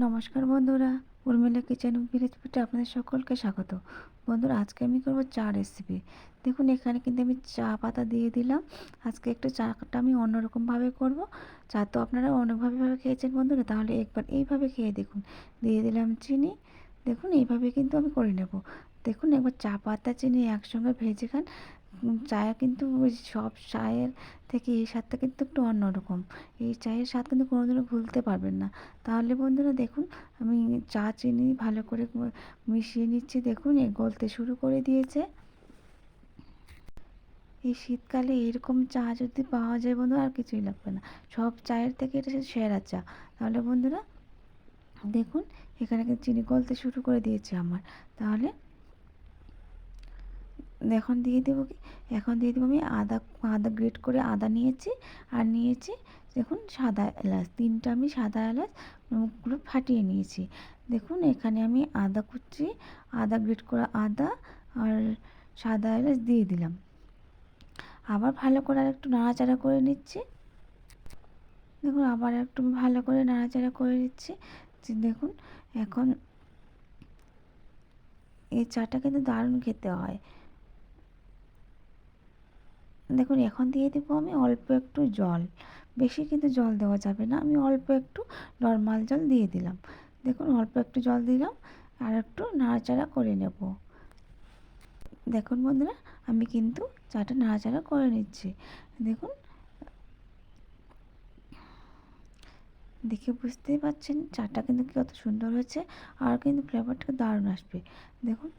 নমস্কার বন্ধুরা, উর্মিলা কিচেন বিরিজপুরে আপনাদের সকলকে স্বাগত। বন্ধুরা, আজকে আমি করব চা রেসিপি দেখুন, এখানে কিন্তু আমি চা পাতা দিয়ে দিলাম। আজকে একটু চাটা আমি অন্যরকমভাবে করব। চা তো আপনারা অনেকভাবে খেয়েছেন বন্ধুরা, তাহলে একবার এইভাবে খেয়ে দেখুন। দিয়ে দিলাম চিনি। দেখুন, এইভাবে কিন্তু আমি করে নেব। দেখুন, একবার চা পাতা, চিনি একসঙ্গে ভেজে খান। চায়ে কিন্তু সব চায়ের থেকে এই স্বাদটা কিন্তু একটু অন্যরকম। এই চায়ের স্বাদ কিন্তু কোনোদিনও ভুলতে পারবেন না। তাহলে বন্ধুরা দেখুন, আমি চা, চিনি ভালো করে মিশিয়ে নিচ্ছি। দেখুন, এ গলতে শুরু করে দিয়েছে। এই শীতকালে এরকম চা যদি পাওয়া যায় বন্ধুরা আর কিছুই লাগবে না। সব চায়ের থেকে এটা সেরা চা। তাহলে বন্ধুরা দেখুন, এখানে চিনি গলতে শুরু করে দিয়েছে আমার। তাহলে এখন দিয়ে দেবো কি? এখন দিয়ে দেবো আমি আদা আদা গ্রেট করে আদা নিয়েছি আর নিয়েছি দেখুন সাদা এলাচ। তিনটা আমি সাদা এলাচ মুখগুলো ফাটিয়ে নিয়েছি। দেখুন এখানে আমি আদা কুচি, আদা গ্রেট করা আদা আর সাদা এলাচ দিয়ে দিলাম। আবার ভালো করে আর একটু নাড়াচাড়া করে নিচ্ছি। দেখুন আবার একটু ভালো করে নাড়াচাড়া করে নিচ্ছি। দেখুন এখন এই চাটা কিন্তু দারুণ খেতে হয়। দেখুন, এখন দিয়ে দেবো আমি অল্প একটু জল। বেশি কিন্তু জল দেওয়া যাবে না। আমি অল্প একটু নর্মাল জল দিয়ে দিলাম। দেখুন, অল্প একটু জল দিলাম আর একটু নাড়াচাড়া করে নেব। দেখুন বন্ধুরা, আমি কিন্তু চাটা নাড়াচাড়া করে নিচ্ছি। দেখুন, দেখে বুঝতেই পারছেন চাটা কিন্তু কত সুন্দর হয়েছে আর কিন্তু ফ্লেভারটা দারুণ আসবে। দেখুন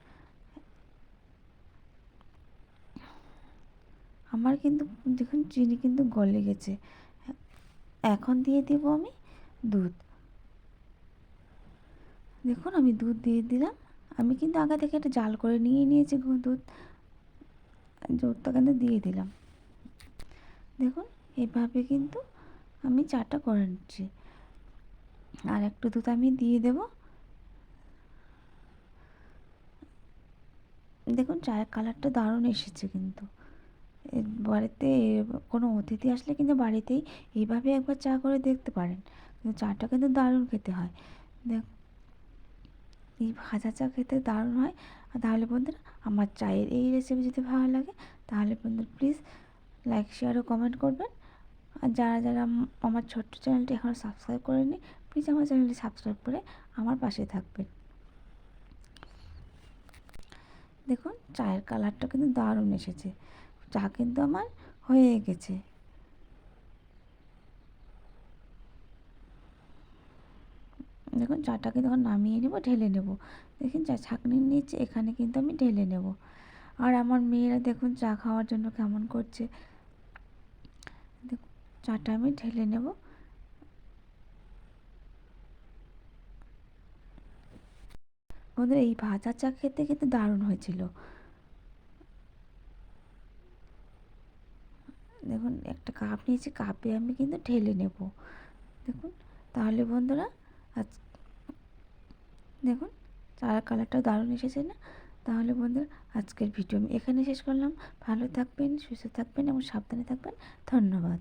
আমার কিন্তু দেখুন, চিনি কিন্তু গলে গেছে। এখন দিয়ে দেবো আমি দুধ। দেখুন, আমি দুধ দিয়ে দিলাম। আমি কিন্তু আগে থেকে একটা জাল করে নিয়ে নিয়েছি দুধ। দুধটা কিন্তু দিয়ে দিলাম। দেখুন, এভাবে কিন্তু আমি চাটা করে নিচ্ছি। আর একটু দুধ আমি দিয়ে দেব। দেখুন, চায়ের কালারটা দারুণ এসেছে কিন্তু। বাড়িতে কোনো অতিথি আসলে কিন্তু বাড়িতেই এইভাবে একবার চা করে দেখতে পারেন। কিন্তু চাটা কিন্তু দারুণ খেতে হয়। দেখ, এই ভাজা চা খেতে দারুণ হয়। আর তাহলে বন্ধুরা, আমার চায়ের এই রেসিপি যদি ভালো লাগে, তাহলে বন্ধুরা প্লিজ লাইক শেয়ার ও কমেন্ট করবেন। আর যারা যারা আমার ছোট্ট চ্যানেলটি এখনও সাবস্ক্রাইব করেনি প্লিজ আমার চ্যানেলটি সাবস্ক্রাইব করে আমার পাশে থাকবেন। দেখুন, চায়ের কালারটা কিন্তু দারুণ এসেছে। চা কিন্তু আমার হয়ে গেছে। দেখুন চাটাকে তখন নামিয়ে নেব, ঢেলে নেব। দেখুন, চা ছাঁকনির নিচে, এখানে কিন্তু আমি ঢেলে নেব। আর আমার মেয়েরা দেখুন, চা খাওয়ার জন্য কেমন করছে। চাটা আমি ঢেলে নেব। ওদের এই ভাজা চা খেতে খেতে দারুণ হয়েছিল। দেখুন, একটা কাপ নিয়েছি, কাপে আমি কিন্তু ঢেলে নেব। দেখুন, তাহলে বন্ধুরা, আজ দেখুন, চার কালারটা দারুণ এসেছে না? তাহলে বন্ধুরা, আজকের ভিডিও আমি এখানে শেষ করলাম। ভালো থাকবেন, সুস্থ থাকবেন এবং সাবধানে থাকবেন। ধন্যবাদ।